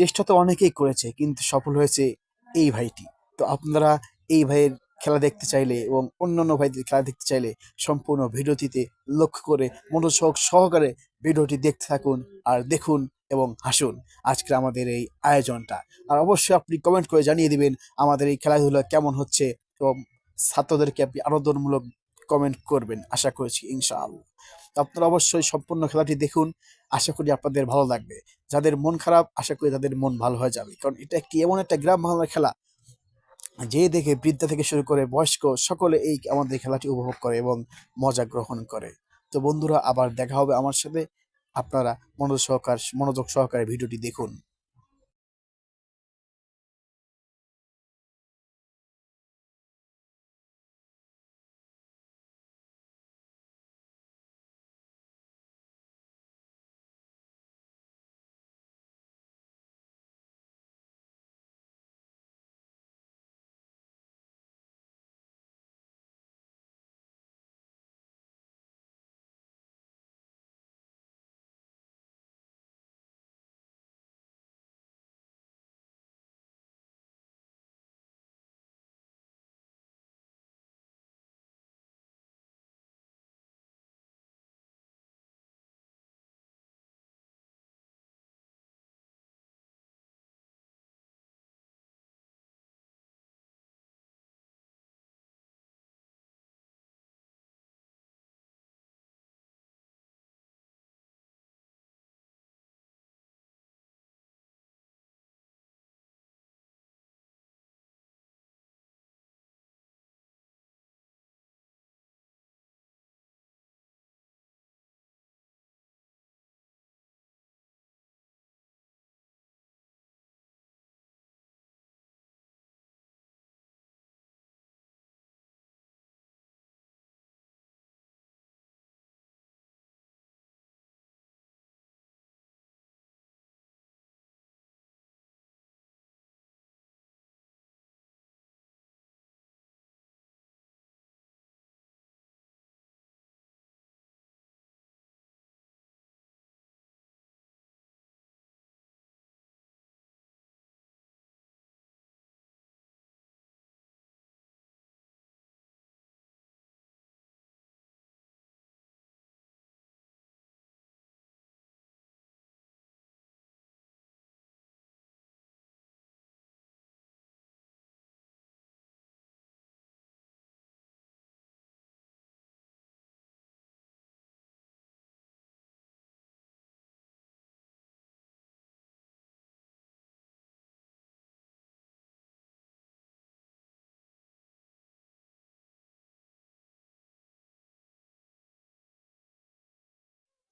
চেষ্টা তো অনেকেই করেছে, কিন্তু সফল হয়েছে এই ভাইটি। তো আপনারা এই ভাইয়ের খেলা দেখতে চাইলে এবং অন্যান্য ভাইদের খেলা দেখতে চাইলে সম্পূর্ণ ভিডিওটিতে লক্ষ্য করে মনোযোগ সহকারে ভিডিওটি দেখতে থাকুন আর দেখুন এবং হাসুন আজকের আমাদের এই আয়োজনটা। আর অবশ্যই আপনি কমেন্ট করে জানিয়ে দিবেন আমাদের এই খেলাধুলা কেমন হচ্ছে এবং ছাত্রদেরকে আপনি আনন্দমূলক কমেন্ট করবেন, আশা করছি, ইনশাআল্লাহ। আপনারা অবশ্যই সম্পূর্ণ খেলাটি দেখুন, আশা করি আপনাদের ভালো লাগবে। যাদের মন খারাপ, আশা করি তাদের মন ভালো হয়ে যাবে। কারণ এটা একটি এমন একটা গ্রাম বাংলার খেলা, যে দেখে বৃদ্ধা থেকে শুরু করে বয়স্ক সকলে এই আমাদের খেলাটি উপভোগ করে এবং মজা গ্রহণ করে। তো বন্ধুরা, আবার দেখা হবে আমার সাথে। আপনারা মনোযোগ সহকার, মনোযোগ সহকারে ভিডিওটি দেখুন।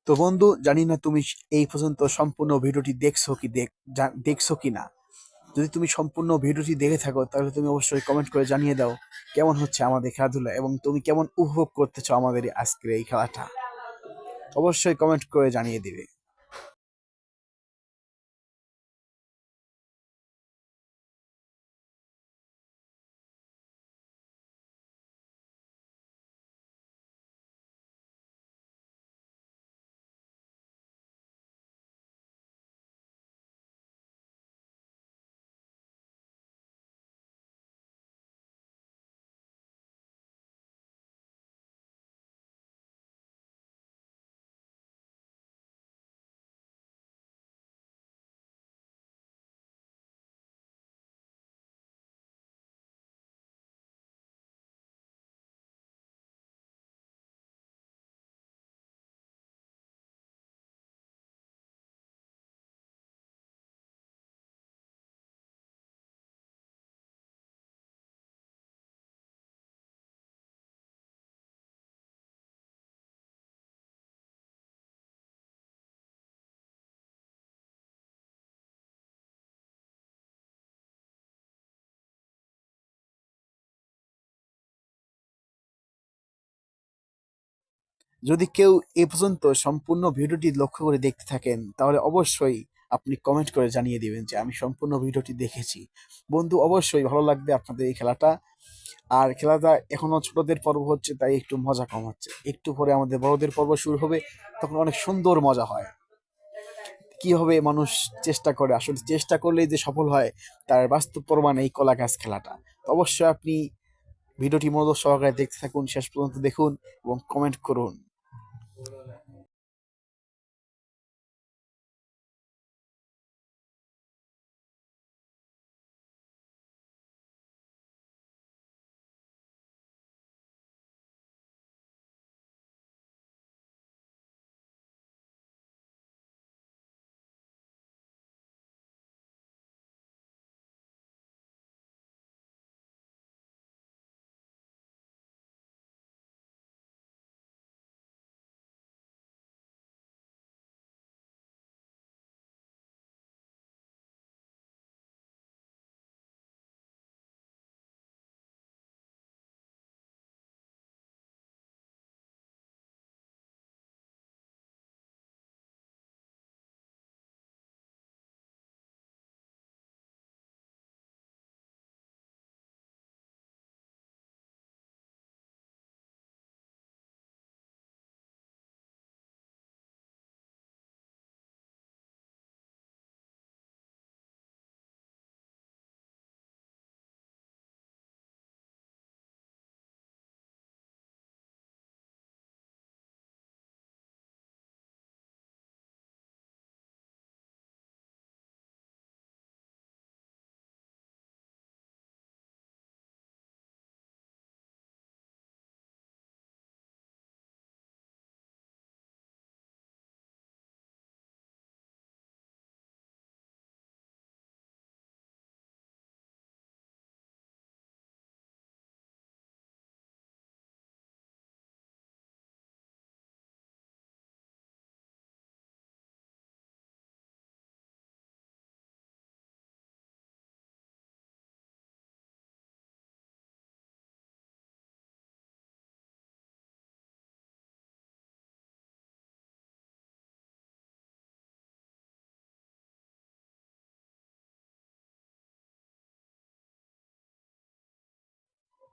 তো বন্ধু, জানি না তুমি এই পর্যন্ত সম্পূর্ণ ভিডিওটি দেখছ কি দেখ দেখছ কি না যদি তুমি সম্পূর্ণ ভিডিওটি দেখে থাকো, তাহলে তুমি অবশ্যই কমেন্ট করে জানিয়ে দাও কেমন হচ্ছে আমাদের খেলাধুলা এবং তুমি কেমন উপভোগ করতেছো আমাদের আজকের এই খেলাটা। অবশ্যই কমেন্ট করে জানিয়ে দিবে। যদি কেউ এ পর্যন্ত সম্পূর্ণ ভিডিওটি লক্ষ্য করে দেখতে থাকেন, তাহলে অবশ্যই আপনি কমেন্ট করে জানিয়ে দিবেন যে আমি সম্পূর্ণ ভিডিওটি দেখেছি। বন্ধু, অবশ্যই ভালো লাগবে আপনাদের এই খেলাটা। আর খেলাটা এখনও ছোটদের পর্ব হচ্ছে, তাই একটু মজা কম হচ্ছে একটু পরে আমাদের বড়দের পর্ব শুরু হবে, তখন অনেক সুন্দর মজা হয়। কীভাবে মানুষ চেষ্টা করে, আসলে চেষ্টা করলেই যে সফল হয়, তার বাস্তব প্রমাণ এই কলা গাছ খেলাটা। তো অবশ্যই আপনি ভিডিওটি মনোযোগ সহকারে দেখতে থাকুন, শেষ পর্যন্ত দেখুন এবং কমেন্ট করুন।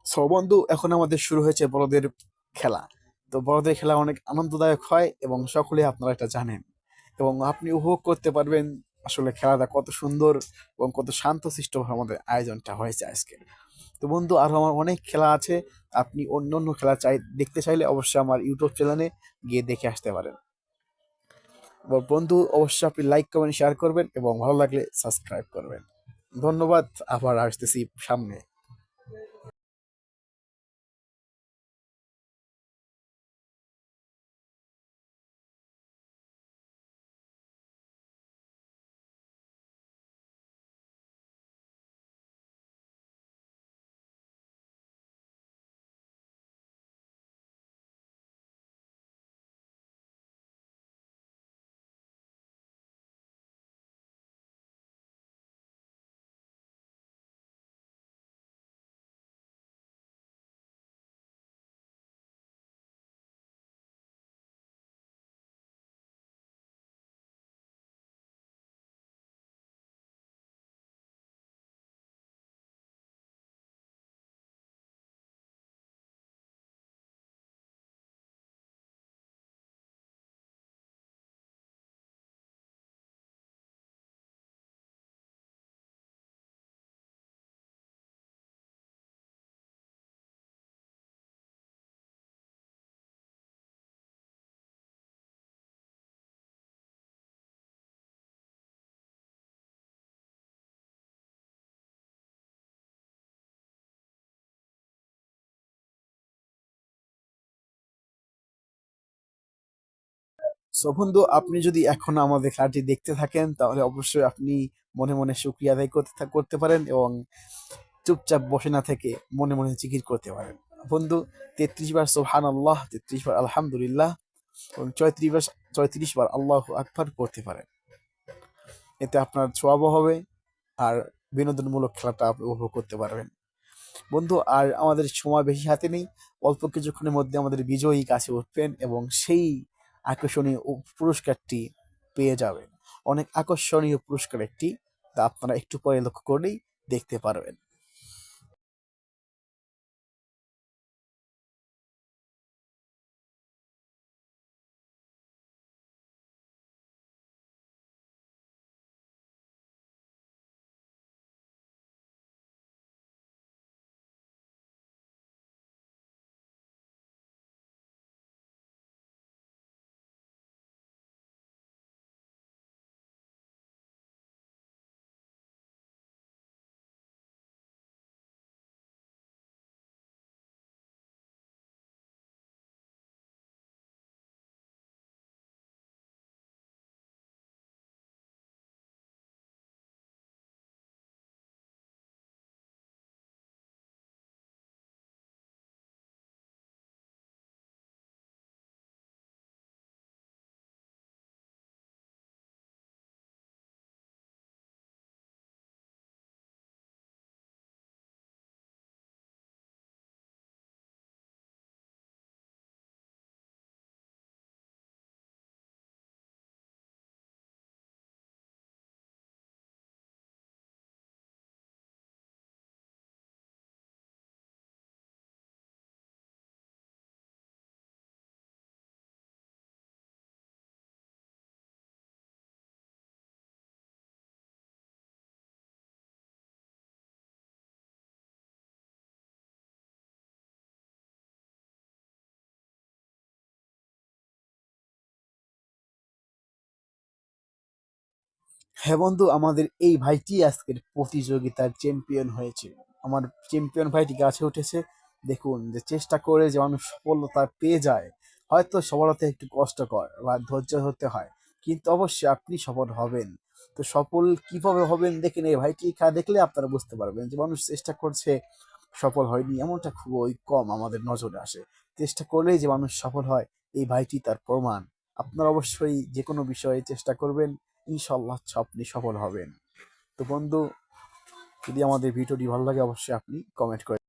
সো বন্ধু, এখন আমাদের শুরু হয়েছে বড়দের খেলা। তো বড়দের খেলা অনেক আনন্দদায়ক হয় এবং সকলে আপনারা এটা জানেন। এবং আপনি উপভোগ করতে পারবেন আসলে খেলাটা কত সুন্দর এবং কত শান্তশিষ্ট আমাদের আয়োজনটা হয়েছে আজকে। তো বন্ধু আরও আমার অনেক খেলা আছে। আপনি অন্য অন্য খেলা চাই, দেখতে চাইলে অবশ্যই আমার ইউটিউব চ্যানেলে গিয়ে দেখে আসতে পারেন। বন্ধু, অবশ্যই আপনি লাইক করবেন শেয়ার করবেন এবং ভালো লাগলে সাবস্ক্রাইব করবেন। ধন্যবাদ, আবার আসতেছি সামনে। সো বন্ধু, আপনি যদি এখন আমাদের খেলাটি দেখতে থাকেন, তাহলে অবশ্যই আপনি মনে মনে শুক্রিয়া আদায় করতে করতে পারেন এবং চুপচাপ বসে না থেকে মনে মনে জিকির করতে পারেন। বন্ধু, তেত্রিশ বার সোহান আল্লাহ তেত্রিশ বার আলহামদুলিল্লাহ এবং চৌত্রিশ বার চৌত্রিশ বার আল্লাহ আকবার করতে পারেন। এতে আপনার ছোয়াবও হবে আর বিনোদনমূলক খেলাটা আপনি উপভোগ করতে পারবেন। বন্ধু, আর আমাদের সময় বেশি হাতে নেই। অল্প কিছুক্ষণের মধ্যে আমাদের বিজয়ী কাছে উঠবেন এবং সেই আকর্ষণীয় পুরস্কারটি পেয়ে যাবেন। অনেক আকর্ষণীয় পুরস্কার একটি তা আপনারা একটু পরে লক্ষ্য করলেই দেখতে পারবেন। হ্যাঁ বন্ধু, আমাদের এই ভাইটি আজকের প্রতিযোগিতার চ্যাম্পিয়ন হয়েছে। আমার চ্যাম্পিয়ন ভাইটি গাছে উঠেছে। দেখুন যে চেষ্টা করে যে মানুষ সফলতা পেয়ে যায়, হয়তো সফলতা একটু কষ্টকর বা ধৈর্য ধরতে হয়, কিন্তু অবশ্যই আপনি সফল হবেন। তো সফল কীভাবে হবেন দেখেন এই ভাইটি খা দেখলে আপনারা বুঝতে পারবেন যে মানুষ চেষ্টা করছে সফল হয়নি, এমনটা খুবই কম আমাদের নজরে আসে। চেষ্টা করলেই যে মানুষ সফল হয়, এই ভাইটি তার প্রমাণ। আপনারা অবশ্যই যে কোনো বিষয়ে চেষ্টা করবেন। ইনশাল্লাহ আপনি সফল হবেন। তো বন্ধু, যদি আমাদের ভিডিওটি ভালো লাগে, অবশ্যই আপনি কমেন্ট করে